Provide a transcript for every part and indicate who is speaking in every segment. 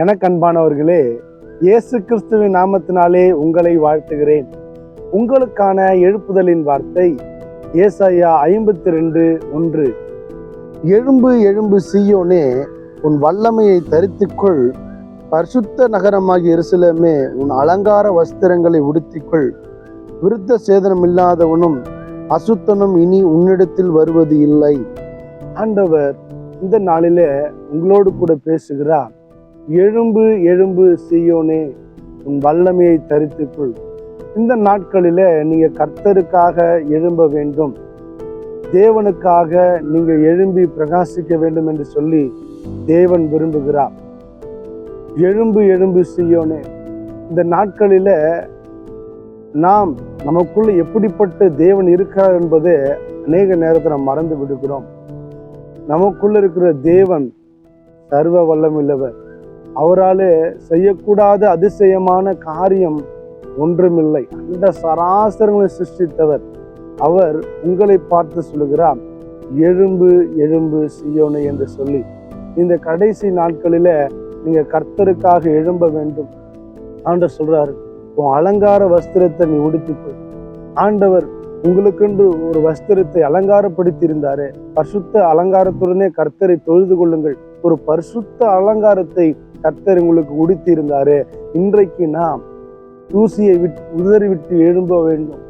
Speaker 1: எனக்கு அன்பானவர்களே இயேசு கிறிஸ்துவின் நாமத்தினாலே உங்களை வாழ்த்துகிறேன். உங்களுக்கான எழுப்புதலின் வார்த்தை ஏசாயா ஐம்பத்தி ரெண்டு ஒன்று. எழும்பு எழும்பு சீயோனே உன் வல்லமையை தரித்துக்கொள். பரிசுத்த நகரமாகிய எருசலேமே உன் அலங்கார வஸ்திரங்களை உடுத்திக்கொள். விருத்த சேதனம் இல்லாதவனும் அசுத்தனும் இனி உன்னிடத்தில் வருவது இல்லை. ஆண்டவர் இந்த நாளிலே உங்களோடு கூட பேசுகிறார். எழும்பு எழும்பு செய்யோனே உன் வல்லமையை தரித்துக்குள். இந்த நாட்களில் நீங்கள் கர்த்தருக்காக எழும்ப வேண்டும். தேவனுக்காக நீங்கள் எழும்பி பிரகாசிக்க வேண்டும் என்று சொல்லி தேவன் விரும்புகிறார். எழும்பு எழும்பு செய்யோனே. இந்த நாட்களில் நாம் நமக்குள்ள எப்படிப்பட்ட தேவன் இருக்கிறார் என்பதை அநேக நேரத்தில் நாம் மறந்து விடுகிறோம். நமக்குள்ள இருக்கிற தேவன் சர்வ வல்லமில்லவர் அவரால் செய்யக்கூடாத அதிசயமான காரியம் ஒன்றுமில்லை. அந்த சராசரங்களை சிருஷ்டித்தவர் அவர் உங்களை பார்த்து சொல்லுகிறார் எழும்பு எழும்பு சியோனை என்று சொல்லி. இந்த கடைசி நாட்களில் நீங்கள் கர்த்தருக்காக எழும்ப வேண்டும். ஆண்டவர் சொல்கிறார் உன் அலங்கார வஸ்திரத்தை நீ உடுத்திக்கொள். ஆண்டவர் உங்களுக்கென்று ஒரு வஸ்திரத்தை அலங்காரப்படுத்தி இருந்தாரு பசுத்த அலங்காரத்துடனே கர்த்தரை தொழுது கொள்ளுங்கள். ஒரு பரிசுத்த அலங்காரத்தை கர்த்தர் உங்களுக்கு உடுத்தி இருந்தாரு இன்றைக்கு நாம் தூசியை விட்டு உதறி விட்டு எழும்ப வேண்டும்.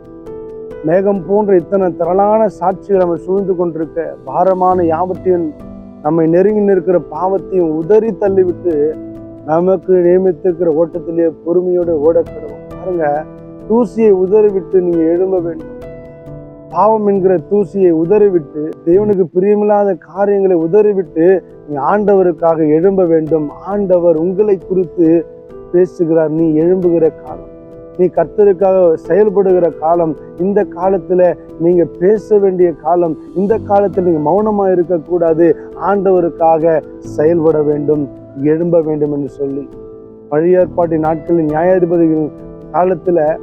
Speaker 1: மேகம் போன்ற இத்தனை திரளான சாட்சிகள் நம்ம சூழ்ந்து கொண்டிருக்க பாரமான யாவத்தையும் நம்மை நெருங்கி நிற்கிற பாவத்தையும் உதறி தள்ளிவிட்டு நமக்கு நியமித்திருக்கிற ஓட்டத்திலேயே பொறுமையோடு ஓடக்கிறோம் பாருங்க தூசியை உதறிவிட்டு நீங்க எழும்ப வேண்டும். பாவம் என்கிற தூசியை உதறிவிட்டு தேவனுக்கு பிரியமில்லாத காரியங்களை உதறிவிட்டு நீ ஆண்டவருக்காக எழும்ப வேண்டும். ஆண்டவர் உங்களை குறித்து பேசுகிறார். நீ எழும்புகிற காலம். நீ கர்த்தருக்காக செயல்படுகிற காலம். இந்த காலத்துல நீங்க பேச வேண்டிய காலம். இந்த காலத்துல நீங்க மௌனமா இருக்கக்கூடாது. ஆண்டவருக்காக செயல்பட வேண்டும். எழும்ப வேண்டும் என்று சொல்லி. பழைய ஏற்பாட்டு நாட்களில் நியாயாதிபதிகள் காலத்துல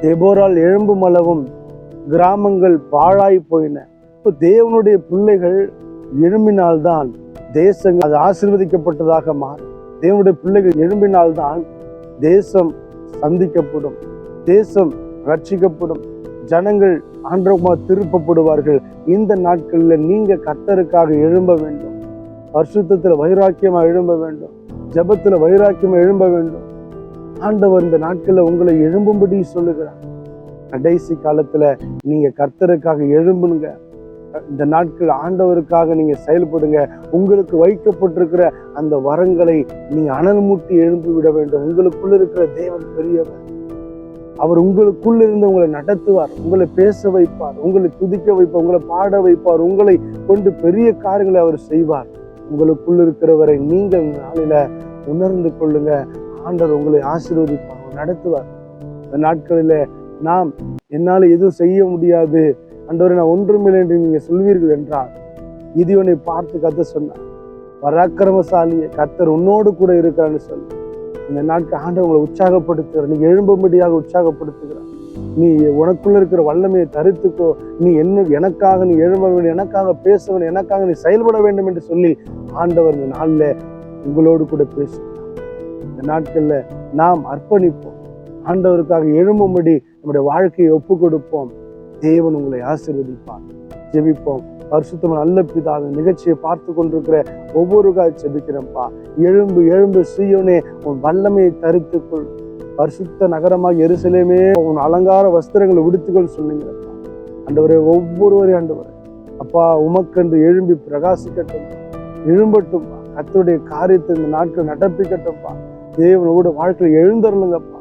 Speaker 1: எபோரால் எழும்பும் அளவும் கிராமங்கள் பாழாய் போயின. இப்போ தேவனுடைய பிள்ளைகள் எழும்பினால்தான் தேசங்கள் அது ஆசீர்வதிக்கப்பட்டதாக மாறும். தேவனுடைய பிள்ளைகள் எழும்பினால்தான் தேசம் சந்திக்கப்படும் தேசம் ரட்சிக்கப்படும் ஜனங்கள் ஆண்டவமா திருப்பப்படுவார்கள். இந்த நாட்களில் நீங்க கர்த்தருக்காக எழும்ப வேண்டும். பரிசுத்தத்தில் வைராக்கியமாக எழும்ப வேண்டும். ஜபத்தில் வைராக்கியமாக எழும்ப வேண்டும். ஆண்டவர் இந்த நாட்களில் உங்களை எழும்பும்படி சொல்லுகிறார். கடைசி காலத்தில் நீங்கள் கர்த்தருக்காக எழும்புங்க. இந்த நாட்கள் ஆண்டவருக்காக நீங்கள் செயல்படுங்க. உங்களுக்கு வைக்கப்பட்டிருக்கிற அந்த வரங்களை நீங்கள் அனல் மூட்டி எழுப்பி விட வேண்டும். உங்களுக்குள்ள இருக்கிற தேவன் பெரியவர். அவர் உங்களுக்குள்ள இருந்து உங்களை நடத்துவார். உங்களை பேச வைப்பார். உங்களை துதிக்க வைப்பார். உங்களை பாட வைப்பார். உங்களை கொண்டு பெரிய காரியங்களை அவர் செய்வார். உங்களுக்குள்ள இருக்கிறவரை நீங்கள் நாளில் நாளில உணர்ந்து கொள்ளுங்க. ஆண்டவர் உங்களை ஆசீர்வதிப்பார் நடத்துவார். இந்த நாட்களில நாம் என்னால் எதுவும் செய்ய முடியாது. அன்றவரை நான் ஒன்றுமில்லை என்று நீங்கள் சொல்வீர்கள் என்றால் உன்னை பார்த்து கத்த சொன்னார். பராக்கிரமசாலியை கத்தர் உன்னோடு கூட இருக்கிறான்னு சொல்லி இந்த நாட்கள் ஆண்டு உங்களை உற்சாகப்படுத்துகிறார். நீ எழும்பும்படியாக உற்சாகப்படுத்துகிறார். நீ உனக்குள்ள இருக்கிற வல்லமையை தரித்துக்கோ. நீ என்ன எனக்காக நீ எழும்ப வேண்டும் எனக்காக பேச வேண்டும் எனக்காக நீ செயல்பட வேண்டும் என்று சொல்லி ஆண்டவர் இந்த நாளில் உங்களோடு கூட பேசுகிறார் இந்த நாட்களில் நாம் அர்ப்பணிப்போம். ஆண்டவருக்காக எழும்பும்படி நம்முடைய வாழ்க்கையை ஒப்பு கொடுப்போம் தேவன் உங்களை ஆசீர்வதிப்பார். ஜெபிப்போம். பரிசுத்தம் நல்ல பிதா அந்த நிகழ்ச்சியை பார்த்து கொண்டிருக்கிற ஒவ்வொரு கால் ஜெபிக்கிறேன்ப்பா. எழும்பு எழும்பு சீயோனே உன் வல்லமையை தரித்துக்கொள் பரிசுத்த நகரமாக எரிசலேமே உன் அலங்கார வஸ்திரங்களை உடுத்துக்கொள் சொன்னீங்கப்பா அண்டவரே ஒவ்வொருவரையும் ஆண்டவரே. அப்பா உமக்கென்று எழும்பி பிரகாசிக்கட்டும். எழும்பட்டும்பா கத்துடைய காரியத்தை இந்த நாட்கள் நடப்பிக்கட்டும்பா தேவனோட வாழ்க்கையில் எழுந்தருளுங்கப்பா.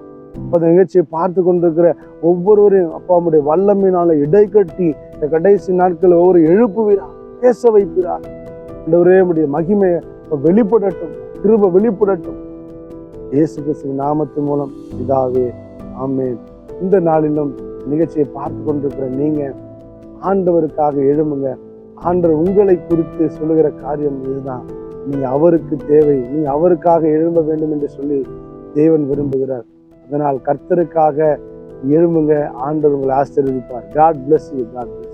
Speaker 1: அந்த நிகழ்ச்சியை பார்த்து கொண்டிருக்கிற ஒவ்வொருவரையும் அப்பா அம்முடைய வல்லமையினால இடை கட்டி இந்த கடைசி நாட்கள் ஒவ்வொரு எழுப்புவீரா பேச வைக்கிறார் இந்த ஒரே முடிய மகிமையை வெளிப்படட்டும் திரும்ப வெளிப்படட்டும். இயேசு கிறிஸ்துவின் நாமத்தின் மூலம் இதாவே ஆமேன். இந்த நாளிலும் நிகழ்ச்சியை பார்த்து கொண்டிருக்கிற நீங்க ஆண்டவருக்காக எழும்புங்க. ஆண்டவர் உங்களை குறித்து சொல்லுகிற காரியம் இதுதான். நீ அவருக்கு தேவை நீ அவருக்காக எழும்ப வேண்டும் என்று சொல்லி தேவன் விரும்புகிறார். அதனால் கர்த்தருக்காக இருமுங்க ஆண்டவர் உங்களை ஆசீர்வதிப்பார். God bless you God bless